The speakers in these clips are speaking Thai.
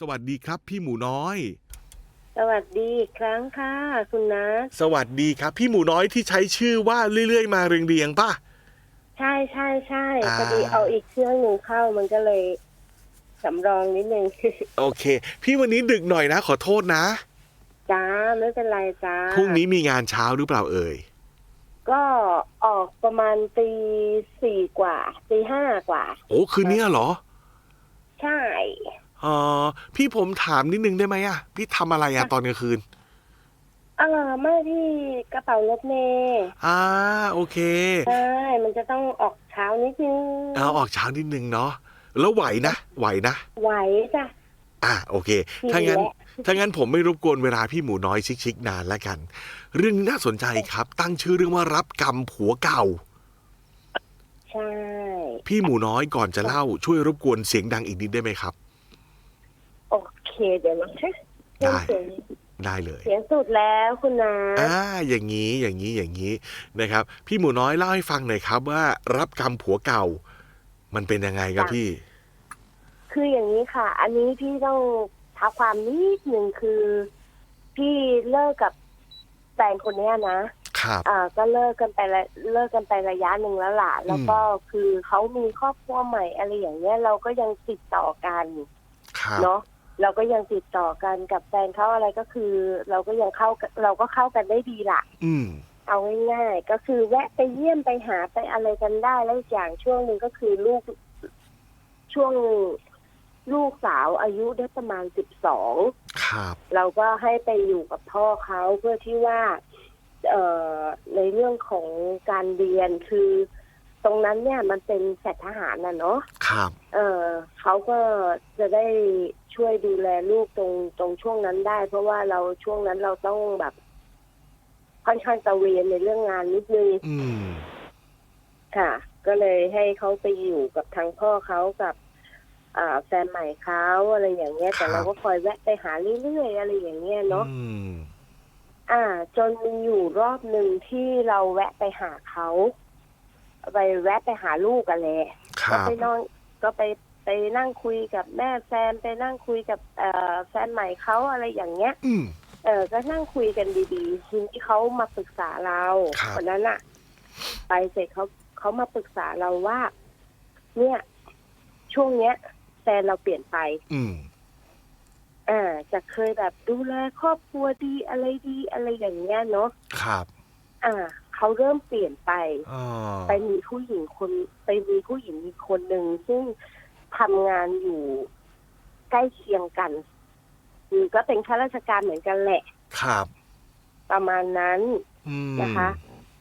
สวัสดีครับ พี่หมูน้อย สวัสดีอีกครั้งค่ะ คุณนัทสวัสดีครับ พี่หมูน้อยที่ใช้ชื่อว่าเรื่อยๆมาเรียงๆป่ะ ใช่ใช่ใช่อ่า พอดีเอาอีกเครื่องหนึ่งเข้ามันก็เลยสำรองนิดนึง โอเค พี่วันนี้ดึกหน่อยนะ ขอโทษนะ จ้าไม่เป็นไรจ้าพรุ่งนี้มีงานเช้าหรือเปล่าเอ่ย ก็ออกประมาณตีสี่กว่าตีห้ากว่า โอ้คืนนี้เหรอ ใช่ เออพี่ผมถามนิดนึงได้ไหมอะพี่ทำอะไรอะตอนกลางคืนเออไม่ที่กระเป๋ารถเมย์อ่าโอเคใช่มันจะต้องออกเช้านิดนึงเอาออกเช้านิดนึงเนาะแล้วไหวนะไหวนะไหวจ้ะ อะโอเค ดีถ้างั้น แล้ว ถ้างั้นผมไม่รบกวนเวลาพี่หมูน้อยชิคๆนานแล้วกัน เรื่องนี้น่าสนใจครับ ตั้งชื่อเรื่องว่ารับกรรมผัวเก่า ใช่ พี่หมูน้อยก่อนจะเล่าช่วยรบกวนเสียงดังอีกนิดได้ไหมครับโอ เคเดี๋ยวนะคะได้ เสียงได้เลย เสียงสุดแล้วคุณนัทอ่า อย่างนี้ อย่างนี้ อย่างนี้นะครับ พี่หมูน้อยเล่าให้ฟังหน่อยครับว่ารับกรรมผัวเก่า มันเป็นยังไงครับพี่ คืออย่างนี้ค่ะ อันนี้พี่ต้องท้าความนิดหนึ่งคือ พี่เลิกกับแฟนคนเนี้ยนะครับอ่าก็เลิกกันไปละเลิกกันไประยะหนึ่งแล้วล่ะ แล้วก็คือเขามีครอบครัวใหม่อะไรอย่างเงี้ยเราก็ยังติดต่อกันครับ เนาะ เราก็ยังติดต่อกันกับแฟนเขาอะไรก็คือ เราก็ยังเข้ากันเราก็เข้ากันได้ดีล่ะอืม เอาง่ายๆก็คือแวะไปเยี่ยมไปหาไปอะไรกันได้แล้วอีกอย่างช่วงหนึ่งก็คือลูกช่วงลูกสาวอายุได้ประมาณสิบสองครับ เราก็ให้ไปอยู่กับพ่อเขาเพื่อที่ว่า เอ่อในเรื่องของการเรียนคือ ตรงนั้นเนี่ยมันเป็นแสทหารนะเนาะครับ เออเขาก็จะได้ช่วยดูแลลูกตรงตรงช่วงนั้นได้ เพราะว่าเราช่วงนั้นเราต้องแบบ ค่อนข้างตะเวนในเรื่องงานนิดนึงอืม ค่ะ ก็เลยให้เขาไปอยู่กับทางพ่อเขากับอ่าแฟนใหม่เขาอะไรอย่างเงี้ย แต่เราก็คอยแวะไปหาเรื่อยๆอะไรอย่างเงี้ยเนาะอืม อ่า จนมีอยู่รอบหนึ่งที่เราแวะไปหาเขา ไปแวะไปหาลูกกันแหละคก็รับ ไปนอนก็ไปไปนั่งคุยกับแม่แฟนไปนั่งคุยกับเอ่อแฟนใหม่เขาอะไรอย่างเงี้ย อืม เออก็นั่งคุยกันดีๆ ทีนี้เขามาปรึกษาเราครับ วันนั้นอะไปเสร็จเขาเขามาปรึกษาเราว่า เนี่ย ช่วงเนี้ยแฟนเราเปลี่ยนไป อืม อ่าจะเคยแบบดูแลครอบครัวดีอะไรดีอะไรอย่างเงี้ยเนาะครับ อ่า เขาเริ่มเปลี่ยนไป อ๋อไปมีผู้หญิงคนไปมีผู้หญิงอีกคนหนึ่งซึ่งทำงานอยู่ใกล้เคียงกันคือก็เป็นข้าราชการเหมือนกันแหละ ครับ ประมาณนั้น อืมนะคะ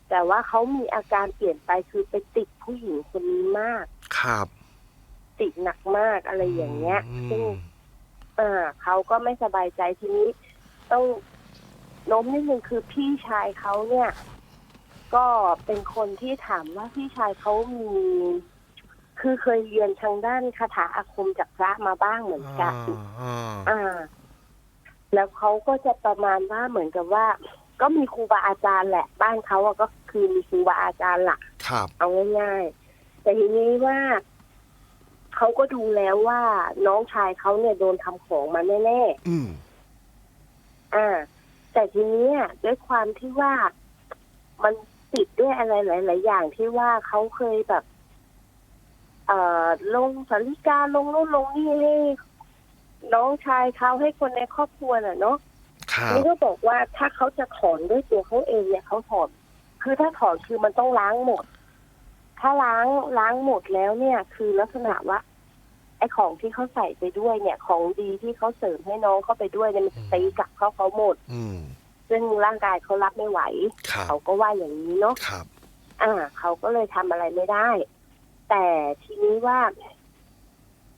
แต่ว่าเขามีอาการเปลี่ยนไปคือไปติดผู้หญิงคนนี้มาก ครับติดหนักมากอะไรอย่างเงี้ยมซึ่งอ่าเขาก็ไม่สบายใจทีนี้ ต้องโน้มนิดนึงคือพี่ชายเขาเนี่ย ก็เป็นคนที่ถามว่าพี่ชายเขามี คือเคยเรียนทางด้านคาถาอาคมจากพระมาบ้างเหมือนกันอ่าอ่าแล้วเขาก็จะประมาณว่าเหมือนกับว่า ก็มีครูบาอาจารย์แหละ บ้านเขาอะก็คือมีครูบาอาจารย์หลักครับเอาง่ายๆแต่ทีนี้ว่าเขาก็ดูแล้วว่าน้องชายเขาเนี่ยโดนทำของมาแน่อืมๆอ่า แต่ทีนี้อะด้วยความที่ว่ามัน ติดด้วยอะไรหลาย ๆ อย่างที่ว่าเขาเคยแบบ เอ่อลงสาริกาลงนู่นลงนี่ให้น้องชายเขาให้คนในครอบครัวน่ะเนาะครับนี่ก็บอกว่าถ้าเขาจะถอนด้วยตัวเขาเองเนี่ยเขาถอน คือถ้าถอนคือมันต้องล้างหมด ถ้าล้างล้างหมดแล้วเนี่ย คือลักษณะว่าไอ้ของที่เขาใส่ไปด้วยเนี่ย ของดีที่เขาเสริมให้น้องเข้าไปด้วยเนี่ยมันจะตีกลับเข้าเขาหมด อืม ซึ่งร่างกายเขารับไม่ไหว ครับเขาก็ว่าอย่างนี้เนาะครับอ่า เขาก็เลยทำอะไรไม่ได้ แต่ทีนี้ว่า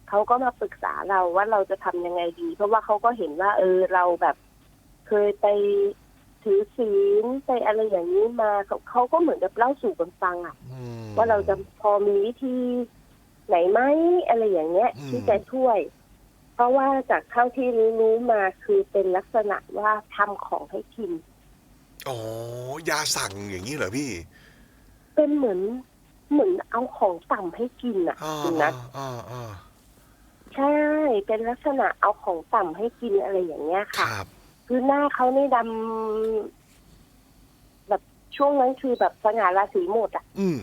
เขาก็มาปรึกษาเราว่าเราจะทำยังไงดี เพราะว่าเขาก็เห็นว่า เออเราแบบเคยไปถือศีลไปอะไรอย่างนี้มาเขาเขาก็เหมือนกับเล่าสู่กันฟังอะ อืม ว่าเราจะพอมีวิธีไหนไหมอะไรอย่างเงี้ย อืม ที่จะช่วย เพราะว่าจากเท่าที่รู้รู้มาคือเป็นลักษณะว่าทำของให้กิน อ๋อ ยาสั่งอย่างนี้เหรอพี่ เป็นเหมือนเหมือนเอาของต่ำให้กินอะอ่าคุณนัทอ่าอ่าใช่ เป็นลักษณะเอาของต่ำให้กินอะไรอย่างเงี้ยคค่ะรับคือหน้าเขานี่ดำแบบช่วงนั้นคือแบบสง่าราศีหมดอะอืม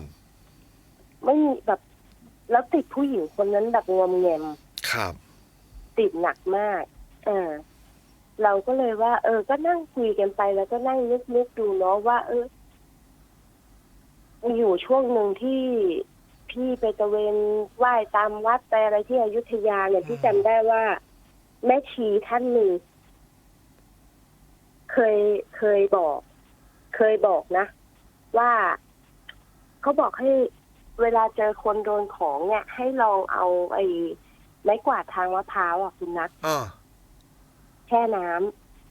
ไม่มีแบบแล้วติดผู้หญิงคนนั้นแบบงอมแงมครับ ติดหนักมากเออเราก็เลยว่า เออ ก็นั่งคุยกันไปแล้วก็นั่งนึกนึกดูเนาะว่า เออ มีอยู่ช่วงหนึ่งที่พี่ไปตระเวนไหว้ตามวัดไปอะไรที่อยุธยาเนี่ยพี่จำได้ว่า แม่ชีท่านหนึ่งเคยเคยบอก เคยบอกนะ ว่าเขาบอกให้เวลาเจอคนโดนของเนี่ย ให้ลองเอาไอ้ ไม้กวาดทางมะพร้าวอะคุณนัทอ่าแช่น้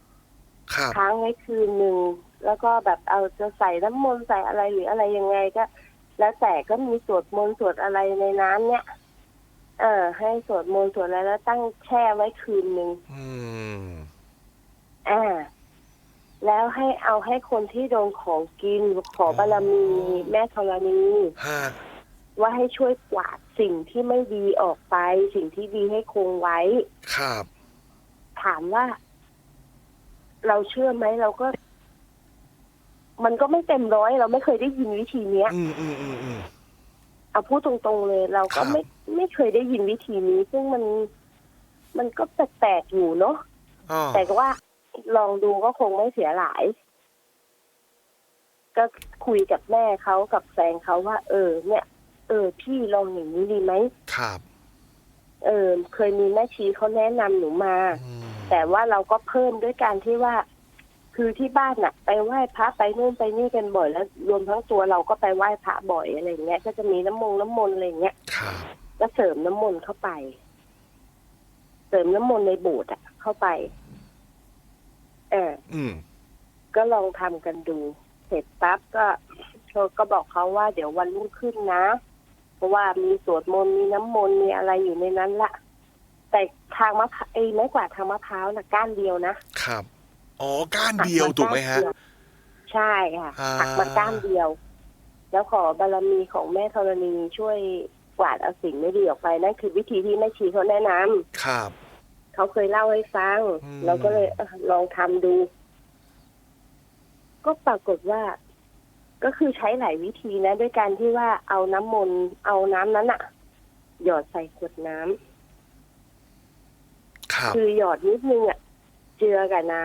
ำครับ ค้างไว้คืนหนึ่งแล้วก็แบบเอาจะใส่น้ำมนต์ใส่อะไรหรืออะไรยังไงก็ แล้วแต่ก็มีสวดมนต์สวดอะไรในน้ำเนี่ย เออ ให้สวดมนต์สวดอะไรแล้วตั้งแช่ไว้คืนหนึ่ง อืม อ่า แล้วให้เอาให้คนที่โดนของกินขอบารมีแม่ธรณี ฮะ ว่าให้ช่วยกวาด สิ่งที่ไม่ดีออกไป สิ่งที่ดีให้คงไว้ ครับ ถามว่า เราเชื่อไหมเราก็ มันก็ไม่เต็มร้อย เราไม่เคยได้ยินวิธีเนี้ย อืมอืมอืมอืม เอาพูดตรงๆเลย เราครัก็บ ไม่ไม่เคยได้ยินวิธีนี้ ซึ่งมันมันก็แปลกๆอยู่เนาะอ๋อแต่ก็ว่าลองดูก็คงไม่เสียหลาย ก็คุยกับแม่เขากับแฟนเขาว่า เออ เนี่ย เออพี่ลองอย่างนี้ดีไหมครับ เออเคยมีแม่ชีเขาแนะนำหนูมา อืมแต่ว่าเราก็เพิ่มด้วยการที่ว่า คือที่บ้านน่ะ ไปไหว้พระไปนู่นไปนี่กันบ่อยแล้ว รวมทั้งตัวเราก็ไปไหว้พระบ่อยอะไรอย่างเงี้ยก็จะมีน้ำมงน้ำมนต์อะไรอย่างเงี้ย ครับ ก็เสริมน้ำมนต์เข้าไป เสริมน้ำมนต์ในโบสถ์อะเข้าไป เออ อืมก็ลองทำกันดู เสร็จปั๊บก็เขาก็บอกเขาว่าเดี๋ยววันรุ่งขึ้นนะเพ ราะว่ามีสวดมนต์มีน้ำมนต์มีอะไรอยู่ในนั้นละแต่ทางมะพร้าวไอ้ไม้กวาดทางมะพร้าวนะก้านเดียวนะครับ อ๋อก้านเดียวถูกไหมฮะก้านเดียวใช่ค่ะอ่า หักมาก้านเดียว แล้วขอบารมีของแม่ธรณีช่วยกวาดเอาสิ่งไม่ดีออกไปนั่นคือวิธีที่แม่ชีเขาแนะนำครับ เขาเคยเล่าให้ฟัง อืม เราก็เลยเอ้อลองทำดู ก็ปรากฏว่า ก็คือใช้หลายวิธีนะด้วยการที่ว่าเอาน้ำมนต์เอาน้ำนั้นอะหยอดใส่ขวดน้ำครับ คือหยอดนิดนึงอะเจือกับน้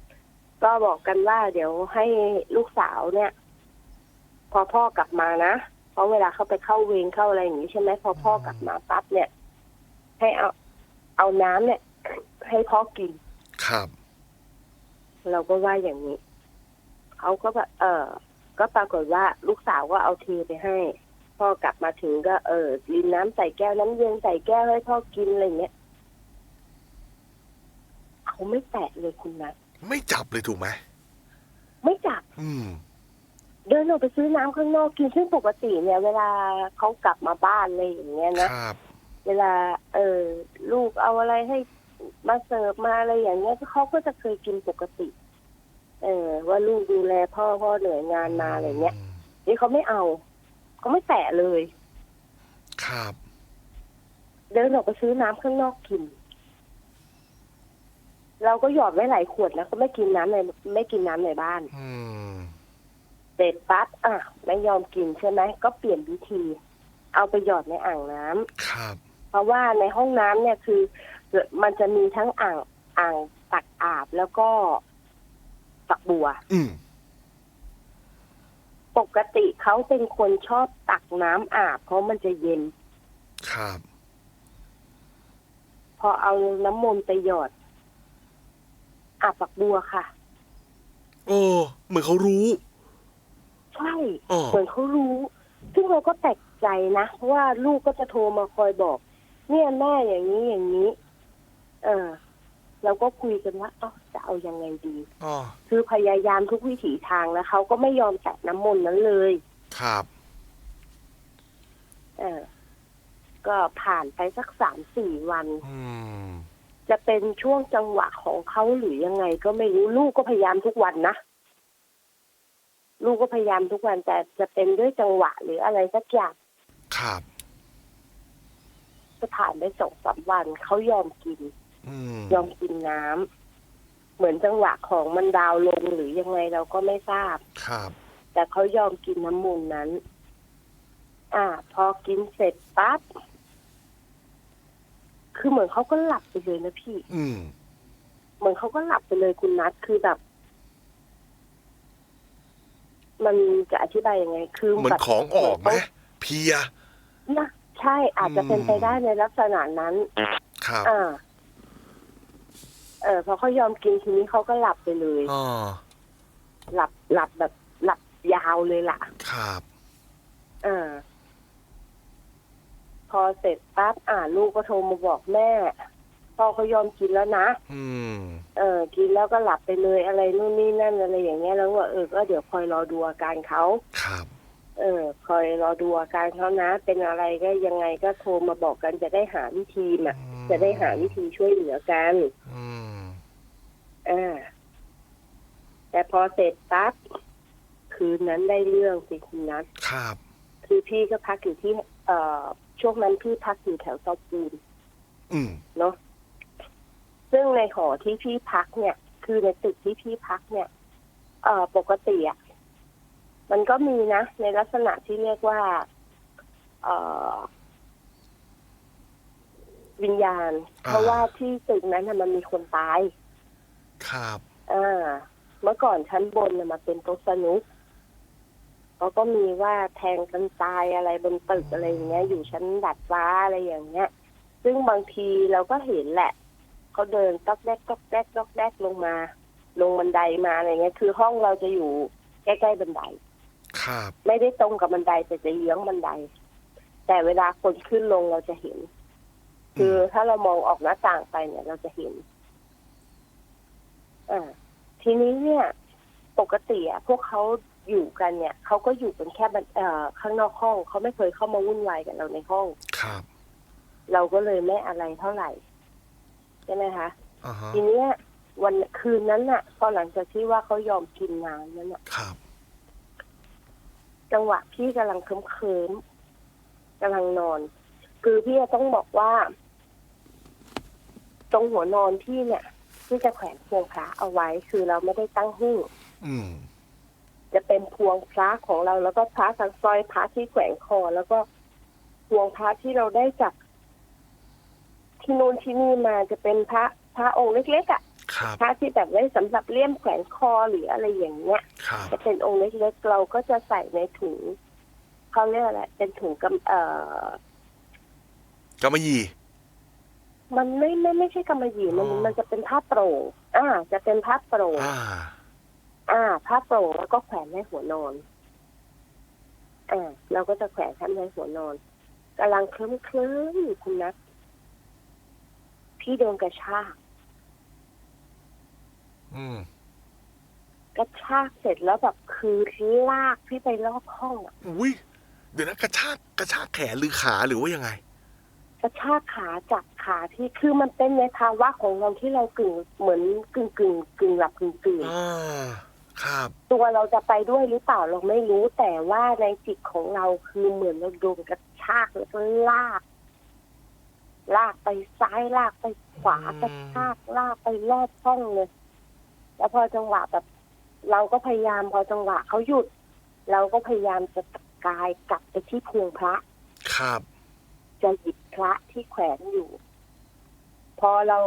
ำก็บอกกันว่า เดี๋ยวให้ลูกสาวเนี่ย พอพ่อกลับมานะเพราะเวลาเขาไปเข้าเวรเข้าอะไรอย่างนี้ใช่ไหมพอพ่อกลับมาปั๊บเนี่ย ให้เอา เอาน้ำเนี่ย ให้พ่อกิน ครับ เราก็ว่าอย่างนี้เขาก็แบบเออ ก็ปรากฏว่าลูกสาวก็เอาเทไปให้ พ่อกลับมาถึงก็เออรินน้ำใส่แก้วน้ำเย็นใส่แก้วให้พ่อกินอะไรเงี้ยเขาไม่แตะเลยคุณนัทไม่จับเลยถูกไหมไม่จับ อืม เดินออกไปซื้อน้ำข้างนอกกินซึ่งปกติเนี่ย เวลาเขากลับมาบ้านอะไรอย่างเงี้ยนะครับ เวลา เออลูกเอาอะไรให้มาเสิร์ฟมาอะไรอย่างเงี้ยเขาก็จะเคยกินปกติ เออว่าลูกดูแลพ่อพ่อเหนื่อยงานมาอะไรเงี้ยนี่เขาไม่เอาเขาไม่แตะเลย ครับ เดินออกไปซื้อน้ำข้างนอกกิน เราก็หยอดไว้หลายขวดนะก็ไม่กินน้ำในไม่กินน้ำในบ้านอืมเสร็จปั๊บอะไม่ยอมกินใช่ไหมก็เปลี่ยนวิธี เอาไปหยอดในอ่างน้ำครับ เพราะว่าในห้องน้ำเนี่ยคือ มันจะมีทั้งอ่างอ่างตักอาบแล้วก็ ฝักบัว อืมปกติเขาเป็นคนชอบตักน้ำอาบเพราะมันจะเย็น ครับ พอเอาน้ำมนต์ไปหยอด อาบฝักบัวค่ะ โอ้เหมือนเขารู้ ใช่อ๋อ เหมือนเขารู้ ซึ่งเราก็แปลกใจนะเพราะว่าลูกก็จะโทรมาคอยบอก เนี่ยแม่อย่างนี้อย่างนี้ เออ เราก็คุยกันว่าเอ้าจะเอายังไงดี อ๋อคือพยายามทุกวิถีทางแล้วเขาก็ไม่ยอมแตะน้ำมนต์นั้นเลย ครับ เออ ก็ผ่านไปสักสามสี่วัน อืม จะเป็นช่วงจังหวะของเขาหรือยังไง ก็ไม่รู้ลูกก็พยายามทุกวันนะลูกก็พยายามทุกวันแต่จะเป็นด้วยจังหวะหรืออะไรสักอย่างครับจะผ่านไปสองสามวันเขายอมกินอืม ยอมกินน้ำเหมือนจังหวะของมันดาวน์ลงหรือยังไงเราก็ไม่ทราบ ครับ แต่เขายอมกินน้ำมูลนั้น อ่า พอกินเสร็จปั๊บคือเหมือนเขาก็หลับไปเลยนะพี่ อืมเหมือนเขาก็หลับไปเลยคุณนัทคือแบบ มันจะอธิบายยังไง คือเหมือแบนบของออกไหมเหนเพลียเขานะใช่อาจจะเป็นไปได้ในลักษณะนั้นครับอ่า เออพอเขายอมกินทีนี้เขาก็หลับไปเลย อ๋อหลับหลับแบบหลับยาวเลยล่ะ ครับอ่าพอเสร็จปั๊บอ่าลูกก็โทรมาบอกแม่พ่อเขายอมกินแล้วนะ อืม เออ กินแล้วก็หลับไปเลยอะไรนู่นนี่นั่นอะไรอย่างเงี้ยแล้วว่าเออก็เดี๋ยวคอยรอดูอาการเขา ครับ เออ คอยรอดูอาการเขานะ เป็นอะไรก็ยังไงก็โทรมาบอกกันจะได้หาวิธีอะจะได้หาวิธีช่วยเหลือกัน อืม อ่าแต่พอเสร็จปั๊บคืนนั้นได้เรื่องสิคุณนัทครับ คือพี่ก็พักอยู่ที่ เอ่อช่วงนั้นพี่พักอยู่แถวเตาปูนอืมเนาะซึ่งในหอที่พี่พักเนี่ย คือในตึกที่พี่พักเนี่ย เอ่อปกติอะมันก็มีนะ ในลักษณะที่เรียกว่า เอ่อ วิญญาณ เพราะว่าที่ตึกนั้นน่ะมันมีคนตาย ครับ อ่า เมื่อก่อนชั้นบนน่ะมาเป็นโต๊ะสนุกเขาก็มีว่าแทงกันตายอะไรบนตึกอะไรอย่างเงี้ย อยู่ชั้นดัดฟ้าอะไรอย่างเงี้ย ซึ่งบางทีเราก็เห็นแหละเขาเดินต๊อกแดกต๊อกแดกต๊อกแดกลงมา ลงบันไดมาอะไรเงี้ย คือห้องเราจะอยู่ใกล้ๆบันได ครับ ไม่ได้ตรงกับบันไดแต่จะเยื้องบันได แต่เวลาคนขึ้นลงเราจะเห็น คือถ้าเรามองออกหน้าต่างไปเนี่ย เราจะเห็นอ่า ทีนี้เนี่ยปกติอะพวกเขาอยู่กันเนี่ยเขาก็อยู่กันแค่บันเอ่อข้างนอกห้องเขาไม่เคยเข้ามาวุ่นวายกับเราในห้อง ครับเราก็เลยไม่อะไรเท่าไหร่ใช่ไหมคะ อ่าฮะทีเนี้ยวันคืนนั้นน่ะพอหลังจากที่ว่าเขายอมกินน้ำนั้นน่ะครับ จังหวะพี่กำลังเคลิ้มเคิมๆกำลังนอน คือพี่จะต้องบอกว่า ตรงหัวนอนพี่เนี่ย ที่จะแขวนพวงพระเอาไว้คือเราไม่ได้ตั้งหิ้งอืม จะเป็นพวงพระของเราแล้วก็พระสังสร้อยพระที่แขวนคอ แล้วก็พวงพระที่เราได้จากที่นู่นที่นี่มาจะเป็นพระพระองค์เล็กๆอะครับ พระที่แบบไว้สำหรับเลี่ยมแขวนคอหรืออะไรอย่างเงี้ยครับ จะเป็นองค์เล็กๆเราก็จะใส่ในถุงเขาเรียกอะไรเป็นถุงกำเอ่อกำมะหยี่ มันไม่ไม่ไม่ใช่กำมะหยี่มันอ๋อ มันจะเป็นผ้าโปร่งอ่า จะเป็นผ้าโปร่งอ่า อ่าผ้าโปร่งแล้วก็แขวนไว้หัวนอนอ่าเราก็จะแขวนท่านไว้หัวนอนกำลังเคลิ้มเคลิ้มๆอยู่คุณนัทพี่โดนกระชากอืม กระชากเสร็จแล้วแบบคือลากพี่ไปรอบห้องอะ อุ้ยเดี๋ยวนะกระชากกระชากแขนหรือขาหรือว่ายังไง กระชากขาจากขาที่คือมันเป็นในภาวะของเราที่เรากึ่งเหมือนกึ่งกึ่งกึ่งหลับกึ่งตื่นอ่าครับ ตัวเราจะไปด้วยหรือเปล่าเราไม่รู้แต่ว่าในจิตของเราคือเหมือนเราโดนกระชากแล้วก็ลาก ลากไปซ้ายลากไปขวากระชากลากไปรอบห้องเลยแล้วพอจังหวะแบบ เราก็พยายามพอจังหวะเขาหยุด เราก็พยายามจะตะกายกลับไปที่พวงพระ ครับ จะหยิบพ ระที่แขวนอยู่ พอเรา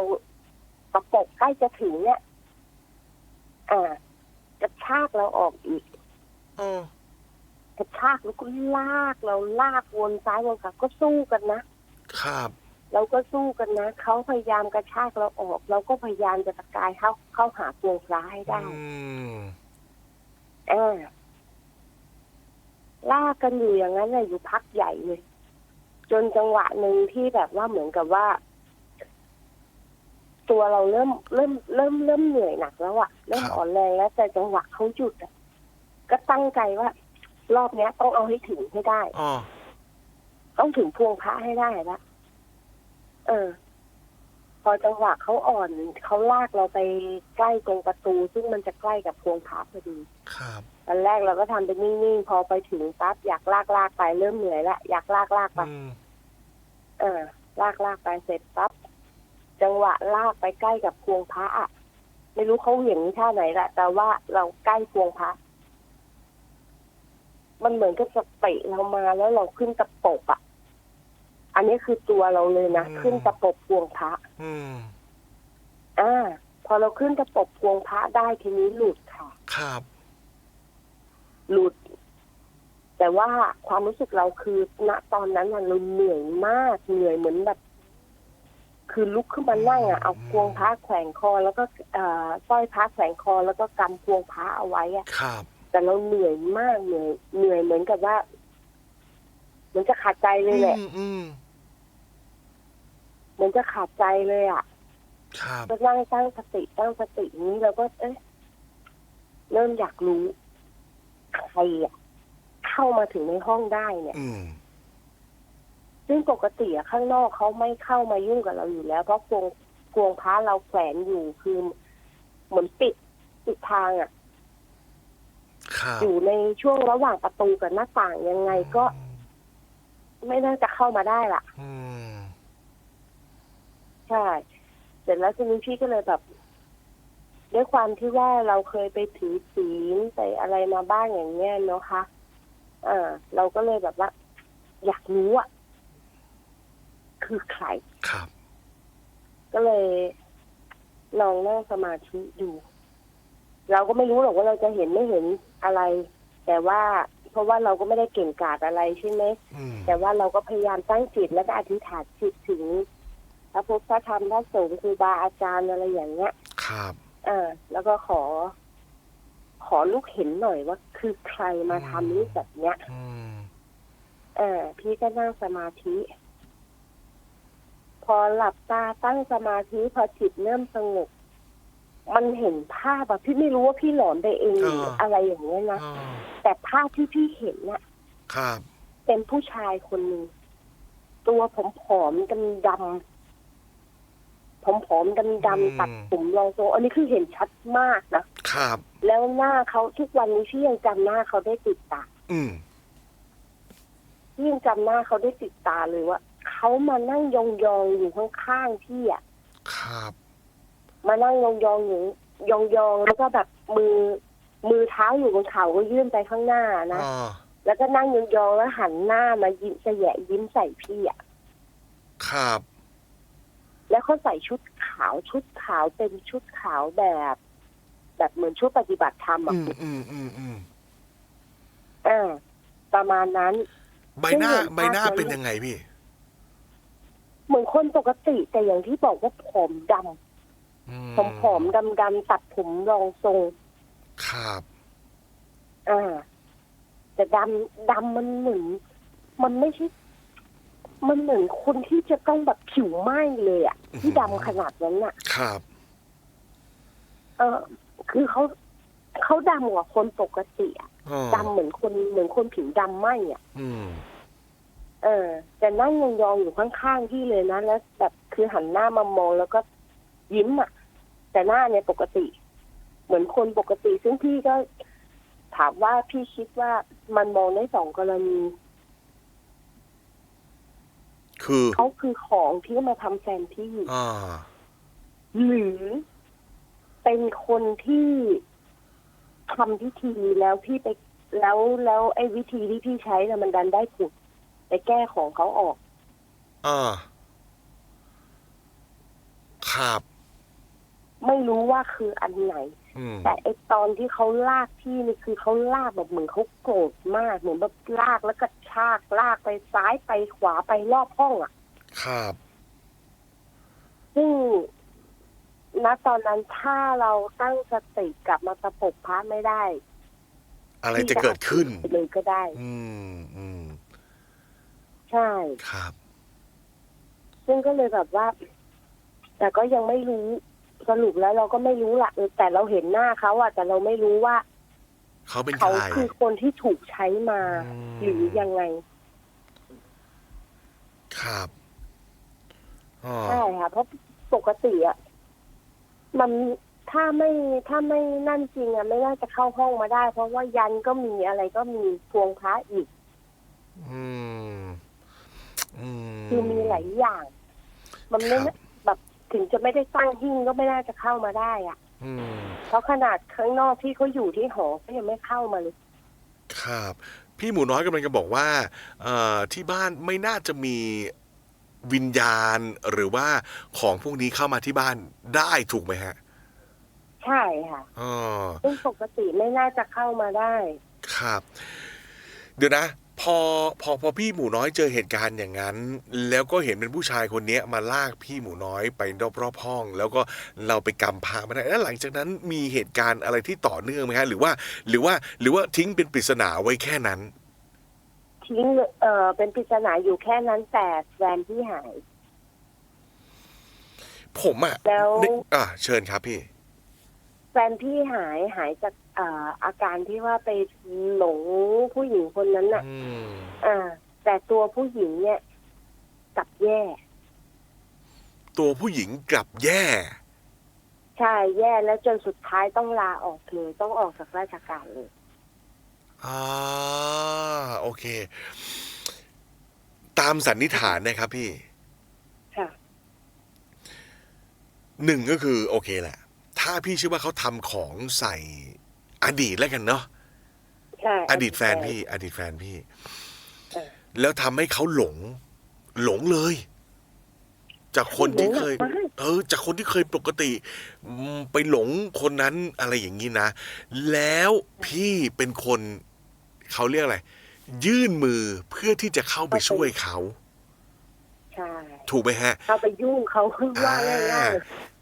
ประกบใกล้จะถึงเนี่ย อ่ากระชากเราออกอีกอ๋อกระชากแล้วก็ลากเราลากวนซ้ายวนขวาก็สู้กันนะครับเราก็สู้กันนะเขาพยายามกระชากเราออก เราก็พยายามจะตะกายเข้าเข้าหาพวงพระให้ได้อืมอ่าลากกันอยู่อย่างนั้นเลยอยู่พักใหญ่เลย จนจังหวะหนึ่งที่แบบว่าเหมือนกับว่า ตัวเราเริ่มเริ่มเริ่มเริ่มเหนื่อยหนักแล้วอะเริ่มอ่อนแรงแล้วแต่จังหวะเขาหยุดอะก็ตั้งใจว่า รอบเนี้ย ต้องเอาให้ถึงให้ได้อ๋อต้องถึงพวงพระให้ได้ละเออ พอจังหวะเขาอ่อนเขาลากเราไปใกล้ตรงประตู ซึ่งมันจะใกล้กับพวงพระพอดีครับ ตอนแรกเราก็ทำเป็นนิ่งๆ พอไปถึงปั๊บอยากลากลากไปเริ่มเหนื่อยละอยากลากลากไปอืมเออ ลากลากไปเสร็จปั๊บจังหวะลากไปใกล้กับพวงพระอะไม่รู้เขาเหวี่ยงท่าไหนแหละแต่ว่าเราใกล้พวงพระมันเหมือนกับจะเตะเรามาแล้วเราขึ้นตะปบอะอันนี้คือตัวเราเลยนะอืมขึ้นตะปบพวงพระอืมอ่า พอเราขึ้นตะปบพวงพระได้ทีนี้หลุดค่ะ ครับ หลุด แต่ว่าความรู้สึกเราคือณตอนนั้นน่ะเราเหนื่อยมากเหนื่อยเหมือนแบบ คือลุกขึ้นมานั่งอะเอาพวงพระแขวนคอ แล้วก็เอ่อสร้อยพระแขวนคอ แล้วก็กำพวงพระเอาไว้อะครับแต่เราเหนื่อยมากเหนื่อยเหนื่อยเหมือนกับว่าเหมือนจะขาดใจเลยแหละอืมอืมเหมือนจะขาดใจเลยอะครับก็นั่งตั้งสติตั้งสตินี้เราก็ เอ๊ะเริ่มอยากรู้ ใครอะเข้ามาถึงในห้องได้เนี่ย อืม ซึ่งปกติอะข้างนอกเขาไม่เข้ามายุ่งกับเราอยู่แล้ว เพราะพวงพวงพระเราแขวนอยู่คือเหมือนปิดปิดทางอะครับอยู่ในช่วงระหว่างประตูกับหน้าต่างยังไงก็ไม่น่าจะเข้ามาได้ล่ะ อืม ใช่ เสร็จแล้วทีนี้พี่ก็เลยแบบ ด้วยความที่ว่าเราเคยไปถือศีลไปอะไรมาบ้างอย่างเงี้ยเนาะคะอ่าเราก็เลยแบบว่า อยากรู้อะคือใครครับ ก็เลยลองนั่งสมาธิดู เราก็ไม่รู้หรอกว่าเราจะเห็นไม่เห็นอะไร แต่ว่าเพราะว่าเราก็ไม่ได้เก่งกาจอะไรใช่ไหมอืมแต่ว่าเราก็พยายามตั้งจิตแล้วก็อธิษฐานจิตถึงพระพุทธพระธรรมพระสงฆ์ครูบาอาจารย์อะไรอย่างเงี้ย ครับ อ่าแล้วก็ขอ ขอลูกเห็นหน่อยว่าคือใครมาทำนี่แบบเนี้ย อืม เออ พี่ก็นั่งสมาธิ พอหลับตาตั้งสมาธิพอจิตเริ่มสงบมันเห็นภาพอะพี่ไม่รู้ว่าพี่หลอนไปเองหรืออะไรอย่างเงี้ยนะ อ๋อแต่ภาพที่พี่เห็นน่ะ ครับ เป็นผู้ชายคนหนึ่งตัวผอมๆดำดำๆ ผอมๆดำดำๆตัดผมรองทรงอันนี้คือเห็นชัดมากนะครับ แล้วหน้าเขาทุกวันนี้พี่ยังจำหน้าเขาได้ติดตาอืมพี่ยังจำหน้าเขาได้ติดตาเลยว่าเขามานั่งยองๆอยู่ข้างๆพี่อะครับ มานั่งยองๆอยู่ยองๆแล้วก็แบบมือ มือเท้าอยู่บนเข่าก็ยื่นไปข้างหน้านะอ๋อแล้วก็นั่งยองๆแล้วหันหน้ามายิ้มจะแยะยิ้มใส่พี่อะครับ แล้วเขาใส่ชุดขาวชุดขาวเป็นชุดขาวแบบ แบบเหมือนชุดปฏิบัติธรรมอือะมอืมอืมอืมอ่าประมาณนั้น ใบหน้าซึ่งเห็นใบหน้าภาพนั้นเป็นยังไงพี่ เหมือนคนปกติแต่อย่างที่บอกว่าผอมดอืำผมผอมดำดำๆตัดผมรองทรงครับอ่าแต่ดำดำมันเหมือนมันไม่ใช่ มันเหมือนคนที่จะต้องแบบผิวไหม้เลยอะที่ดำขนาดนั้นน่ะครับ เออคือเขาเขาดำกว่าคนปกติอะอ๋อดำเหมือนคนเหมือนคนผิวดำไหม้อะ อืม เออแต่นั่งยองๆอยู่ข้างๆพี่เลยนะแล้วแบบคือหันหน้ามามองแล้วก็ยิ้มอะแต่หน้าเนี่ยปกติ เหมือนคนปกติ ซึ่งพี่ก็ถามว่าพี่คิดว่ามันมองได้สองกรณี คือเขาคือของที่มาทำแฟนพี่อ่าหรือเป็นคนที่ทำพิธีแล้วพี่ไปแล้วแล้วไอ้วิธีที่พี่ใช้น่ะมันดันได้ผลไปแก้ของเขาออกอ่าครับ ไม่รู้ว่าคืออันไหน อืมแต่ไอตอนที่เขาลากพี่นี่คือเขาลากแบบเหมือนเขาโกรธมากเหมือนแบบลากแล้วก็ชากลากไปซ้ายไปขวาไปรอบห้องอะ ครับ ซึ่งณตอนนั้นถ้าเราตั้งสติกลับมาตะปบพระไม่ได้ อะไรจะเกิดขึ้นพี่จะเอาไปเลยก็ได้ อืมอืมใช่ ครับ ซึ่งก็เลยแบบว่า แต่ก็ยังไม่รู้ สรุปแล้วเราก็ไม่รู้ละเออแต่เราเห็นหน้าเขาอะแต่เราไม่รู้ว่าเขาเป็นใคเขารคือคนที่ถูกใช้มาอืมหรือยังไง ครับอ๋อใช่ค่ะเพราะปกติอะมันถ้าไม่ถ้าไม่นั่นจริงอะไม่น่าจะเข้าห้องมาได้ เพราะว่ายันก็มีอะไรก็มีพวงพระอีก อืมอืมคือมีหลายอย่าง มันไม่ครับแบบ ถึงจะไม่ได้ตั้งหิ้งก็ไม่น่าจะเข้ามาได้อะอืม เพราะขนาดข้างนอกที่เขาอยู่ที่หอก็ยังไม่เข้ามาเลย ครับ พี่หมูน้อยกำลังจะบอกว่าเอ่อที่บ้านไม่น่าจะมีวิญญาณหรือว่าของพวกนี้เข้ามาที่บ้านได้ถูกไหมฮะใช่ค่ะ อ๋อ ซึ่งปกติไม่น่าจะเข้ามาได้ ครับ เดี๋ยวนะ พอพอพอพี่หมูน้อยเจอเหตุการณ์อย่างนั้น แล้วก็เห็นเป็นผู้ชายคนเนี้ยมาลากพี่หมูน้อยไปรอบรอบๆห้อง แล้วก็เราไปกำพามาได้แล้วหลังจากนั้นมีเหตุการณ์อะไรที่ต่อเนื่องไหมฮะหรือว่า หรือว่าหรือว่าทิ้งเป็นปริศนาไว้แค่นั้น ทิ้งเอ่อเป็นปริศนาอยู่แค่นั้นแต่แฟนที่หาย ผมอะแล้วนึกอะเชิญครับพี่ แฟนพี่หายหายจากเอ่ออาการที่ว่าไปหลงผู้หญิงคนนั้นน่ะ อืมอ่า แต่ตัวผู้หญิงเนี่ยกลับแย่ ตัวผู้หญิงกลับแย่ ใช่แย่แล้วจนสุดท้ายต้องลาออกเลยต้องออกจากราชการเลย อ่าโอเค ตามสันนิษฐานนะครับพี่ค่ะ หนึ่งก็คือโอเคแหละ ถ้าพี่เชื่อว่าเขาทำของใส่อดีตแล้วกันเนาะใช่อดีตแฟนพี่ อดีตแฟนพี่เออแล้วทำให้เขาหลง หลงเลย จากคนที่เคยหลงมากเออ จากคนที่เคยปกติอืมไปหลงคนนั้นอะไรอย่างนี้นะ แล้วพี่เป็นคนเขาเรียกอะไร ยื่นมือเพื่อที่จะเข้าไปช่วยเขาใช่ถูกไหมฮะ เข้าไปยุ่งเขาว่าง่าย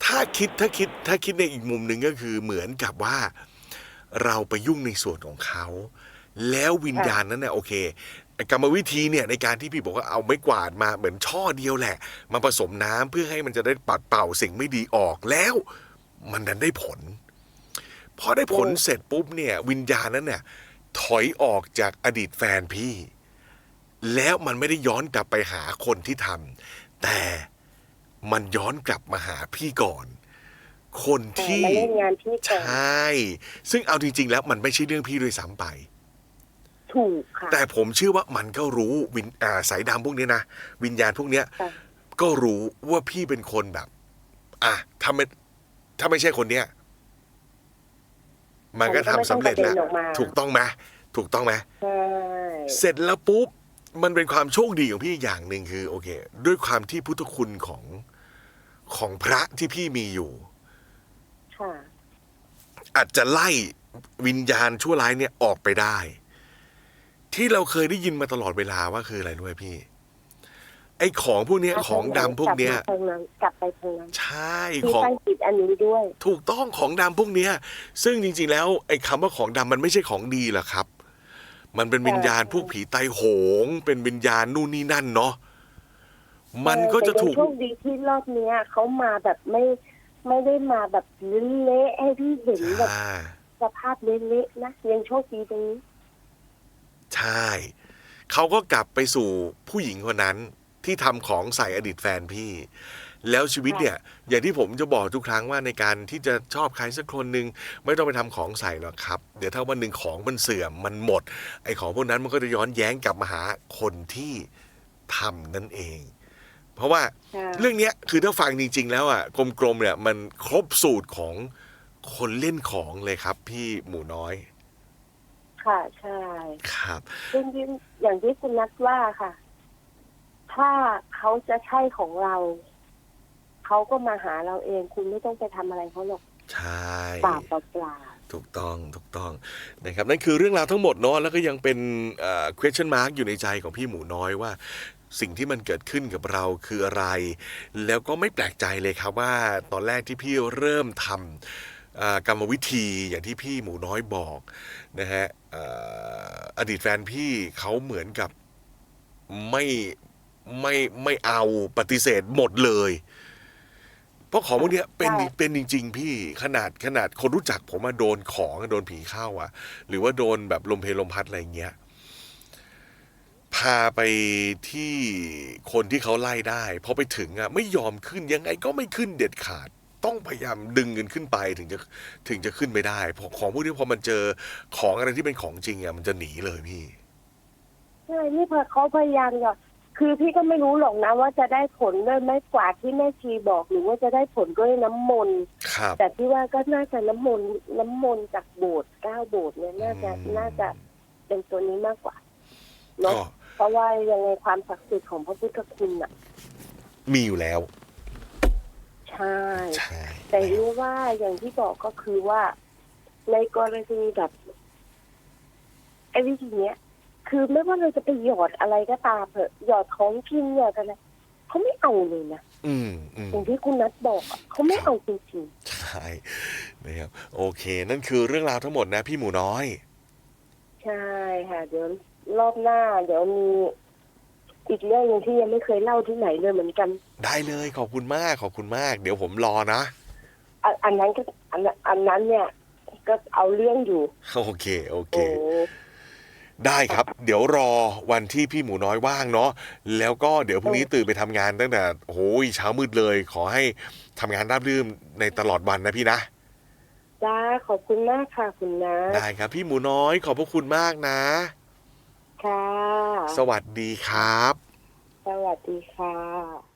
ถ้าคิดถ้าคิดถ้าคิดในอีกมุมหนึ่งก็คือเหมือนกับว่า เราไปยุ่งในส่วนของเขา แล้ววิญญาณนั้นเนี่ยโอเคกรรมวิธีเนี่ยในการที่พี่บอกว่าเอาไม้กวาดมาเหมือนช่อเดียวแหละ มาผสมน้ำเพื่อให้มันจะได้ปัดเป่าสิ่งไม่ดีออกแล้ว มันนั้นได้ผลพอได้ผลเสร็จปุ๊บเนี่ยวิญญาณนั้นเนี่ยถอยออกจากอดีตแฟนพี่ แล้วมันไม่ได้ย้อนกลับไปหาคนที่ทำแต่ มันย้อนกลับมาหาพี่ก่อน คนๆที่มาเล่นงานพี่ใชก่อน่ซึ่งเอาจริง ๆ แล้วมันไม่ใช่เรื่องพี่ด้วยซ้ำไป ถูกค่ะแต่ผมเชื่อว่ามันก็รู้วิญอ่าสายดำพวกนี้นะวิญญาณพวกเนี้ย ค่ะก็รู้ว่าพี่เป็นคนแบบ อะถ้าไม่ถ้าไม่ใช่คนเนี้ย มันก็ทำสำเร็จแล้วมันก็ไม่ต้องกระเด็นออกมาถูกต้องไหมถูกต้องไหม ใช่เสร็จแล้วปุ๊บ มันเป็นความโชคดีของพี่อย่างหนึ่งคือ โอเค ด้วยความที่พุทธคุณของ ของพระที่พี่มีอยู่ ค่ะอาจจะไล่วิญญาณชั่วร้ายเนี่ยออกไปได้ ที่เราเคยได้ยินมาตลอดเวลาว่าคืออะไรด้วยพี่ ไอ้ของพวกเนี้ยของดำพวกเนี้ย กลับมาทางนั้นกลับไปทางนั้นใช่พี่ของ ตั้งจิตอันนี้ด้วย ถูกต้องของดำพวกเนี้ย ซึ่งจริงๆแล้วไอ้คำว่าของดำมันไม่ใช่ของดีหรอกครับ มันเป็นวิญญาณพวกผีไตโหง เป็นวิญญาณนู่นนี่นั่นเนาะ มันก็จะถูกแต่ยังโชคดีที่รอบเนี้ยเขามาแบบไม่ไม่ได้มาแบบเละๆให้พี่เห็นแบบอ่า สภาพเละๆนะยังโชคดีตรงนี้ ใช่ เขาก็กลับไปสู่ผู้หญิงคนนั้นที่ทำของใส่อดีตแฟนพี่ แล้วชีวิตเนี่ย อย่างที่ผมจะบอกทุกครั้งว่าในการที่จะชอบใครสักคนหนึ่งไม่ต้องไปทำของใส่หรอกครับ เดี๋ยวถ้าวันหนึ่งของมันเสื่อมมันหมด ไอ้ของพวกนั้นมันก็จะย้อนแย้งกลับมาหาคนที่ทำนั่นเอง เพราะว่าใช่เรื่องเนี้ยคือถ้าฟังจริง ๆ แล้วอะกลมๆเนี่ยมันครบสูตรของคนเล่นของเลยครับ พี่หมูน้อย ค่ะใช่ครับซึ่งที่อย่างที่คุณนัทว่าค่ะ ถ้าเขาจะใช่ของเราเขาก็มาหาเราเอง คุณไม่ต้องไปทำอะไรเขาหรอกใช่เปล่าเปล่าเปล่าถูกต้องถูกต้องนะครับนั่นคือเรื่องราวทั้งหมดเนาะแล้วก็ยังเป็นเอ่อ question mark อยู่ในใจของพี่หมูน้อยว่า สิ่งที่มันเกิดขึ้นกับเราคืออะไร แล้วก็ไม่แปลกใจเลยครับว่าตอนแรกที่พี่เริ่มทำเอ่อกรรมวิธีอย่างที่พี่หมูน้อยบอกนะฮะเอ่ออดีตแฟนพี่เขาเหมือนกับไม่ไม่ไม่เอาปฏิเสธหมดเลย เพราะของพวกเนี้ยเป็นใช่เป็นจริง ๆ พี่ขนาดขนาดคนรู้จักผมมาโดนของโดนผีเข้าอะ หรือว่าโดนแบบลมเพลลมพัดอะไรอย่างเงี้ย พาไปที่คนที่เขาไล่ได้พอไปถึงอะไม่ยอมขึ้นยังไงก็ไม่ขึ้นเด็ดขาด ต้องพยายามดึงเงินขึ้นไปถึงจะถึงจะขึ้นไปได้เพราะของพวกนี้พอมันเจอของอะไรที่เป็นของจริงอะมันจะหนีเลยพี่ใช่นี่พอเขาพยายามจะคือพี่ก็ไม่รู้หรอกนะ ว่าจะได้ผลด้วยไม้กวาดที่แม่ชีบอกหรือว่าจะได้ผลด้วยน้ำมนต์ครับ แต่พี่ว่าก็น่าจะน้ำมนต์น้ำมนต์จากโบสถ์เก้าโบสถ์เนี่ยน่าจะอืม น่าจะเป็นตัวนี้มากกว่าเนาะก็เพ ราะว่ายังไงความศักดิ์สิทธิ์ของพระพุทธคุณอะ มีอยู่แล้ว ใช่ ใช่แต่รู้ว่าอย่างที่บอกก็คือว่าในกรณีแบบไอ้วิธีเนี้ย คือไม่ว่าเราจะไปหยอดอะไรก็ตามเถอะหยอดของกินหยอดอะไรเขาไม่เอาเลยนะอืมอืมอย่างที่คุณนัทบอกอะเขาไม่เอาจริงใช่นะครับโอเค นั่นคือเรื่องราวทั้งหมดนะ พี่หมูน้อยๆใช่ค่ะเดี๋ยว รอบหน้า เดี๋ยวมีอีกเรื่องหนึงที่ยังไม่เคยเล่าที่ไหนเลยเหมือนกันได้เลยขอบคุณมากขอบคุณมาก เดี๋ยวผมรอนะอะอันนั้นก็อันนั้นอันนั้นเนี่ย ก็เอาเรื่องอยู่โอเค โอเค โอ้ได้ครับ เดี๋ยวรอวันที่พี่หมูน้อยว่างเนาะแล้วก็เดี๋ยวพรุ่งนี้ตื่นไปทำงานตั้งแต่โอ้ยเช้ามืดเลย ขอให้ทำงานราบรื่นในตลอดวันนะพี่นะ จ้าขอบคุณมากค่ะคุณนะ ได้ครับ พี่หมูน้อยขอบพระคุณมากนะ ค่ะ สวัสดีครับ สวัสดีค่ะ